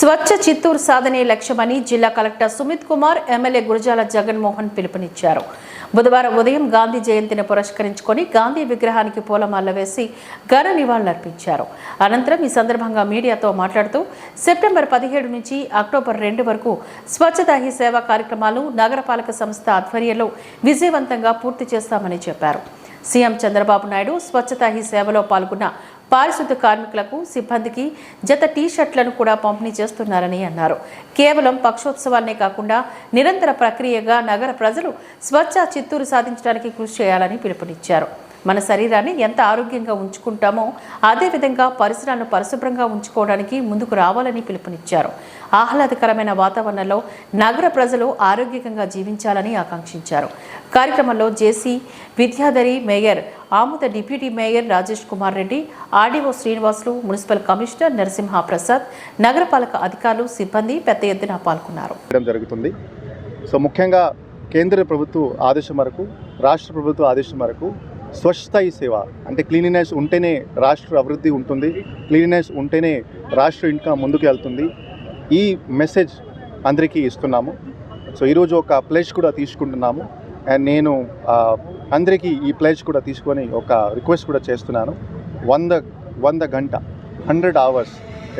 స్వచ్ఛ చిత్తూరు సాధనే లక్ష్యమని జిల్లా కలెక్టర్ సుమిత్ కుమార్ ఎమ్మెల్యే గురజాల జగన్మోహన్ పిలుపునిచ్చారు. బుధవారం ఉదయం గాంధీ జయంతిని పురస్కరించుకొని గాంధీ విగ్రహానికి పూలమాల వేసి ఘన నివాళులర్పించారు. అనంతరం ఈ సందర్భంగా మీడియాతో మాట్లాడుతూ సెప్టెంబర్ పదిహేడు నుంచి అక్టోబర్ రెండు వరకు స్వచ్ఛతా హీ సేవా కార్యక్రమాలు నగరపాలక సంస్థ ఆధ్వర్యంలో విజయవంతంగా పూర్తి చేస్తామని చెప్పారు. సీఎం చంద్రబాబు నాయుడు స్వచ్ఛతా హీ సేవలో పాల్గొన్న పారిశుద్ధ కార్మికులకు సిబ్బందికి జత టీ షర్ట్లను కూడా పంపిణీ చేస్తున్నారని అన్నారు. కేవలం పక్షోత్సవాలనే కాకుండా నిరంతర ప్రక్రియగా నగర ప్రజలు స్వచ్ఛ చిత్తూరు సాధించడానికి కృషి చేయాలని పిలుపునిచ్చారు. మన శరీరాన్ని ఎంత ఆరోగ్యంగా ఉంచుకుంటామో అదేవిధంగా పరిసరాలను పరిశుభ్రంగా ఉంచుకోవడానికి ముందుకు రావాలని పిలుపునిచ్చారు. ఆహ్లాదకరమైన వాతావరణంలో నగర ప్రజలు ఆరోగ్యకంగా జీవించాలని ఆకాంక్షించారు. కార్యక్రమంలో JC Vidyadhari mayor Amuda deputy mayor Rajesh Kumar Reddy RDO Srinivasulu municipal commissioner Narasimha Prasad నగరపాలక అధికారులు సిబ్బంది పెద్ద ఎత్తున పాల్గొన్నారు. జరుగుతుంది. సో ముఖ్యంగా కేంద్ర ప్రభుత్వ ఆదేశం మేరకు రాష్ట్ర ప్రభుత్వ ఆదేశం మేరకు స్వచ్ఛతాయి సేవ అంటే క్లీనినెస్ ఉంటేనే రాష్ట్ర అభివృద్ధి ఉంటుంది క్లీనినెస్ ఉంటేనే రాష్ట్ర ఇంకా ముందుకు వెళ్తుంది. ఈ మెసేజ్ అందరికీ ఇస్తున్నాము. సో ఈరోజు ఒక ప్లేస్ కూడా తీసుకుంటున్నాము. అండ్ నేను అందరికీ ఈ ప్లేస్ కూడా తీసుకొని ఒక రిక్వెస్ట్ కూడా చేస్తున్నాను. వంద వంద గంట hundred hours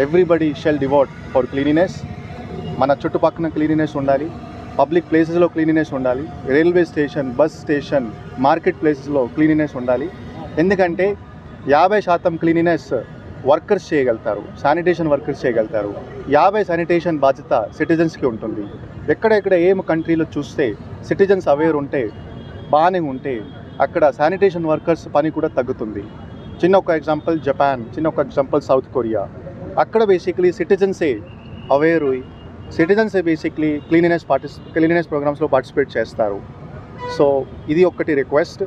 everybody shall devote for cleanliness. మన చుట్టుపక్కల క్లీనినెస్ ఉండాలి. పబ్లిక్ ప్లేసెస్లో క్లీనినెస్ ఉండాలి railway station bus station market ప్లేసెస్లో క్లీనినెస్ ఉండాలి. ఎందుకంటే యాభై శాతం క్లీనినెస్ వర్కర్స్ చేయగలుగుతారు శానిటేషన్ వర్కర్స్ చేయగలుగుతారు. యాభై శానిటేషన్ బాధ్యత సిటిజన్స్కి ఉంటుంది. ఎక్కడెక్కడ ఏం కంట్రీలో చూస్తే సిటిజన్స్ అవేర్ ఉంటే బాగానే ఉంటే అక్కడ శానిటేషన్ వర్కర్స్ పని కూడా తగ్గుతుంది. చిన్న ఒక ఎగ్జాంపుల్ జపాన్ చిన్న ఒక ఎగ్జాంపుల్ సౌత్ కొరియా. అక్కడ basically సిటిజన్సే aware citizens basically cleanliness parties cleanliness ప్రోగ్రామ్స్లో పార్టిసిపేట్ చేస్తారు. సో ఇది ఒక్కటి రిక్వెస్ట్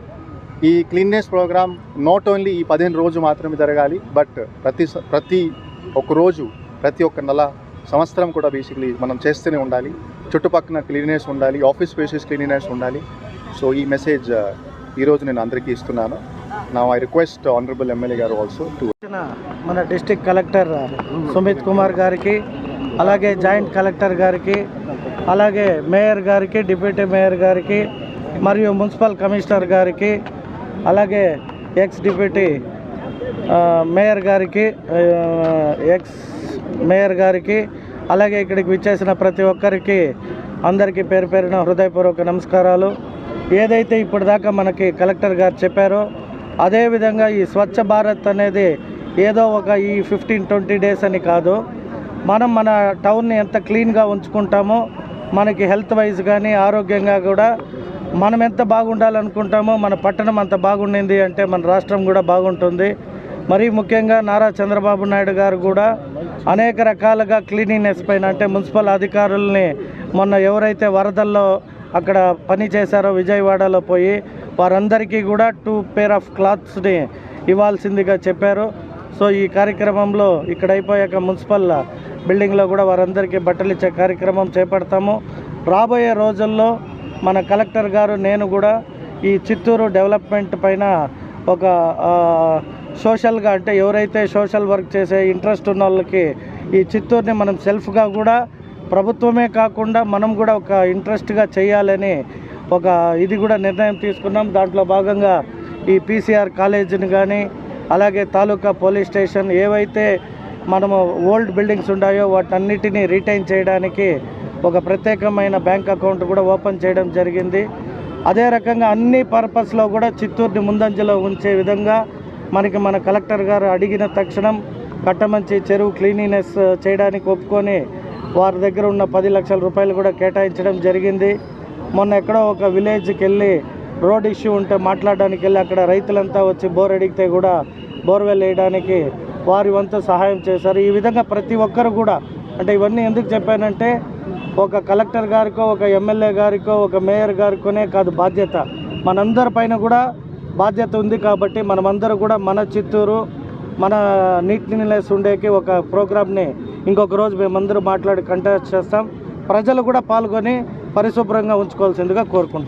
ఈ క్లీన్నెస్ ప్రోగ్రామ్ నాట్ ఓన్లీ ఈ పదిహేను రోజు మాత్రమే జరగాలి బట్ ప్రతి ప్రతి ఒక్క రోజు ప్రతి ఒక్క నెల సంవత్సరం కూడా బేసిక్లీ మనం చేస్తూనే ఉండాలి. చుట్టుపక్కల క్లీనినెస్ ఉండాలి ఆఫీస్ స్పేసెస్ క్లీనినెస్ ఉండాలి. సో ఈ మెసేజ్ uh, ఈరోజు నేను అందరికీ ఇస్తున్నాను. నా I request honourable MLA garu also to మన డిస్టిక్ కలెక్టర్ సుమిత్ కుమార్ గారికి అలాగే జాయింట్ కలెక్టర్ గారికి అలాగే మేయర్ గారికి డిప్యూటీ మేయర్ గారికి మరియు మున్సిపల్ కమిషనర్ గారికి అలాగే ఎక్స్ డిప్యూటీ మేయర్ గారికి ఎక్స్ మేయర్ గారికి అలాగే ఇక్కడికి విచ్చేసిన ప్రతి ఒక్కరికి అందరికీ పేరు పేరున హృదయపూర్వక నమస్కారాలు. ఏదైతే ఇప్పటిదాకా మనకి కలెక్టర్ గారు చెప్పారో అదేవిధంగా ఈ స్వచ్ఛ భారత్ అనేది ఏదో ఒక ఈ ఫిఫ్టీన్ ట్వంటీ డేస్ అని కాదు. మనం మన టౌన్ని ఎంత క్లీన్గా ఉంచుకుంటామో మనకి హెల్త్ వైజ్ కానీ ఆరోగ్యంగా కూడా మనం ఎంత బాగుండాలనుకుంటామో మన పట్టణం అంత బాగుండింది అంటే మన రాష్ట్రం కూడా బాగుంటుంది. మరీ ముఖ్యంగా నారా చంద్రబాబు నాయుడు గారు కూడా అనేక రకాలుగా క్లీనినెస్ పైన అంటే మున్సిపల్ అధికారుల్ని మొన్న ఎవరైతే వరదల్లో అక్కడ పని చేశారో విజయవాడలో పోయి వారందరికీ కూడా టూ పేర్ ఆఫ్ క్లాత్స్ని ఇవ్వాల్సిందిగా చెప్పారు. సో ఈ కార్యక్రమంలో ఇక్కడ అయిపోయాక మున్సిపల్ బిల్డింగ్లో కూడా వారందరికీ బట్టలు ఇచ్చే కార్యక్రమం చేపడతాము. రాబోయే రోజుల్లో మన కలెక్టర్ గారు నేను కూడా ఈ చిత్తూరు డెవలప్మెంట్ పైన ఒక సోషల్గా అంటే ఎవరైతే సోషల్ వర్క్ చేసే ఇంట్రెస్ట్ ఉన్న వాళ్ళకి ఈ చిత్తూరుని మనం సెల్ఫ్గా కూడా ప్రభుత్వమే కాకుండా మనం కూడా ఒక ఇంట్రెస్ట్గా చేయాలని ఒక ఇది కూడా నిర్ణయం తీసుకున్నాం. దాంట్లో భాగంగా ఈ పీసీఆర్ కాలేజీని కానీ అలాగే తాలూకా పోలీస్ స్టేషన్ ఏవైతే మనము ఓల్డ్ బిల్డింగ్స్ ఉన్నాయో వాటన్నిటినీ రీటైన్ చేయడానికి ఒక ప్రత్యేకమైన బ్యాంక్ అకౌంట్ కూడా ఓపెన్ చేయడం జరిగింది. అదే రకంగా అన్ని పర్పస్లో కూడా చిత్తూరుని ముందంజలో ఉంచే విధంగా మనకి మన కలెక్టర్ గారు అడిగిన తక్షణం కట్టమంచి చెరువు క్లీనినెస్ చేయడానికి ఒప్పుకొని వారి దగ్గర ఉన్న పది లక్షల రూపాయలు కూడా కేటాయించడం జరిగింది. మొన్న ఎక్కడో ఒక విలేజ్కి వెళ్ళి రోడ్ ఇష్యూ ఉంటే మాట్లాడడానికి వెళ్ళి అక్కడ రైతులంతా వచ్చి బోర్ అడిగితే కూడా బోర్వెల్ వేయడానికి వారి వంతు సహాయం చేశారు. ఈ విధంగా ప్రతి ఒక్కరు కూడా అంటే ఇవన్నీ ఎందుకు చెప్పానంటే ఒక కలెక్టర్ గారికో ఒక ఎమ్మెల్యే గారికో ఒక మేయర్ గారికోనే కాదు బాధ్యత. మనందరి పైన కూడా బాధ్యత ఉంది కాబట్టి మనమందరూ కూడా మన చిత్తూరు మన నీట్నెస్ ఉండేకి ఒక ప్రోగ్రామ్ని ఇంకొక రోజు మేమందరూ మాట్లాడి కంటెస్ట్ చేస్తాం. ప్రజలు కూడా పాల్గొని పరిశుభ్రంగా ఉంచుకోవాల్సిందిగా కోరుకుంటున్నాం.